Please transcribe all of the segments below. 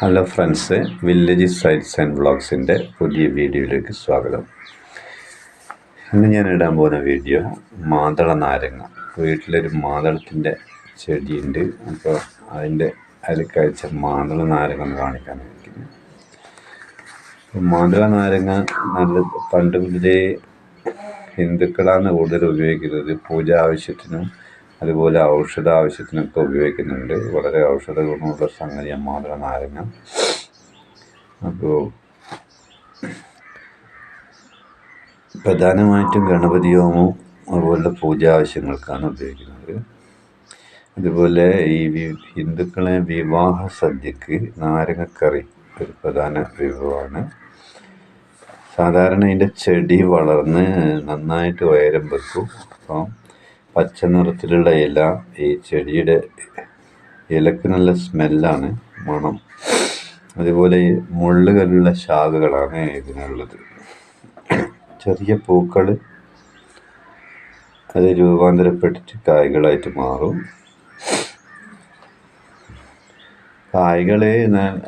Hello friends village sights and വ്ളോഗ്സിന്റെ പുതിയ വീഡിയോയിലേക്ക് സ്വാഗതം. ഇന്ന് ഞാൻ ഇടാൻ പോകുന്ന വീഡിയോ മാതള നാരങ്ങ. വീട്ടിലൊരു മാതളത്തിന്റെ ചെടിയുണ്ട്. അപ്പോൾ അതിന്റെ അതിൽ കഴിച്ച മാതള നാരങ്ങ ഒന്ന് കാണിക്കാൻ അപ്പോൾ മാതള നാരങ്ങ നല്ല പണ്ട് മുതലേ ഹിന്ദുക്കളാണ് കൂടുതൽ ഉപയോഗിക്കുന്നത്. പൂജ ആവശ്യത്തിനും അതുപോലെ ഔഷധ ആവശ്യത്തിനൊക്കെ ഉപയോഗിക്കുന്നുണ്ട്. വളരെ ഔഷധ ഗുണമുള്ള സംഗതിയാണ് മാത്രം നാരങ്ങ. അപ്പോൾ പ്രധാനമായിട്ടും ഗണപതി ഹോമവും അതുപോലെ പൂജാ ആവശ്യങ്ങൾക്കാണ് ഉപയോഗിക്കുന്നത്. അതുപോലെ ഈ ഹിന്ദുക്കളെ വിവാഹ സദ്യക്ക് നാരങ്ങക്കറി ഒരു പ്രധാന വിഭവമാണ്. സാധാരണ ഇതിന്റെ ചെടി വളർന്ന് നന്നായിട്ട് വയരം വെക്കും. അപ്പം പച്ച നിറത്തിലുള്ള ഇല ഈ ചെടിയുടെ ഇലക്ക് നല്ല സ്മെല്ലാണ് മണം. അതുപോലെ മുള്ളുകളുള്ള ശാഖകളാണ് ഇതിനുള്ളത്. ചെറിയ പൂക്കൾ അത് രൂപാന്തരപ്പെട്ടിട്ട് കായ്കളായിട്ട് മാറും. കായ്കൾ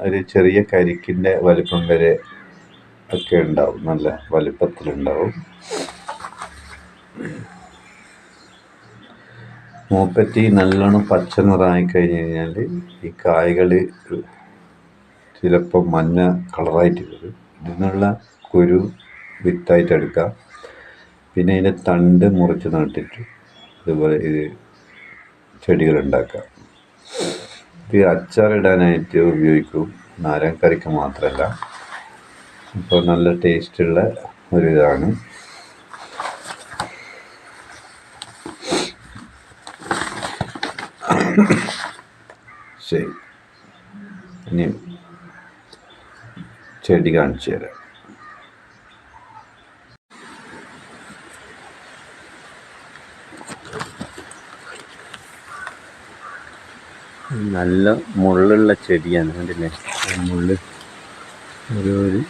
ഒരു ചെറിയ കരിക്കിന്റെ വലിപ്പം വരെ ഒക്കെ ഉണ്ടാവും നല്ല വലിപ്പത്തിലുണ്ടാവും. മൂപ്പറ്റി നല്ലോണം പച്ച നിറമായി കഴിഞ്ഞ് കഴിഞ്ഞാൽ ഈ കായകൾ ചിലപ്പോൾ മഞ്ഞ കളറായിട്ട് വരും ഇതിനുള്ള കുരു വിത്തായിട്ട് എടുക്കാം പിന്നെ ഇതിന്റെ തണ്ട് മുറിച്ച് നട്ടിട്ട് ഇതുപോലെ ഇത് ചെടികൾ ഉണ്ടാക്കാം ഇത് അച്ചാറിടാനായിട്ട് ഉപയോഗിക്കും. നാരങ്ങക്കറിക്ക് മാത്രമല്ല അപ്പോൾ നല്ല ടേസ്റ്റുള്ള ഒരു ശരി. ഇനി ചെടി കാണിച്ചു തരാം. നല്ല മുള്ളുള്ള ചെടിയാണ് കണ്ടില്ലേ? മുള്ളിൽ മുള്ള്. ഒരു ഒരു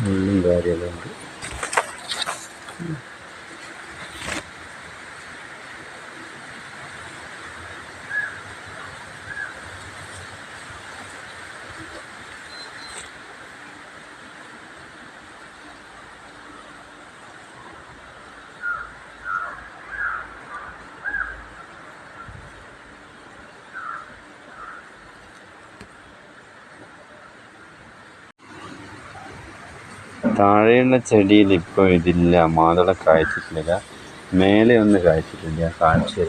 മുള്ളും കാര്യമെല്ലാം ഉണ്ട്. താഴെയുള്ള ചെടിയിൽ ഇപ്പോൾ ഇതില്ല. മാതള കായ്ച്ചിട്ടില്ല. മേലെ ഒന്ന് കായ്ച്ചിട്ടില്ല. കാണിച്ചു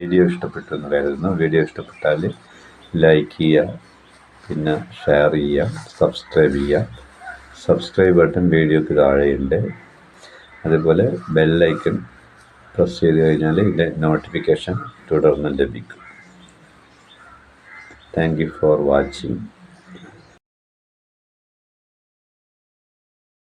വീഡിയോ ഇഷ്ടപ്പെട്ടു എന്ന് കരുതുന്നു വീഡിയോ ഇഷ്ടപ്പെട്ടാൽ ലൈക്ക് ചെയ്യുക പിന്നെ ഷെയർ ചെയ്യുക സബ്സ്ക്രൈബ് ചെയ്യുക. സബ്സ്ക്രൈബ് ബട്ടൺ വീഡിയോക്ക് താഴെയുണ്ട്. അതുപോലെ ബെല്ലൈക്കൺ പ്രസ് ചെയ്ത് കഴിഞ്ഞാൽ ഇതിന്റെ നോട്ടിഫിക്കേഷൻ തുടർന്ന് ലഭിക്കും. Thank you for watching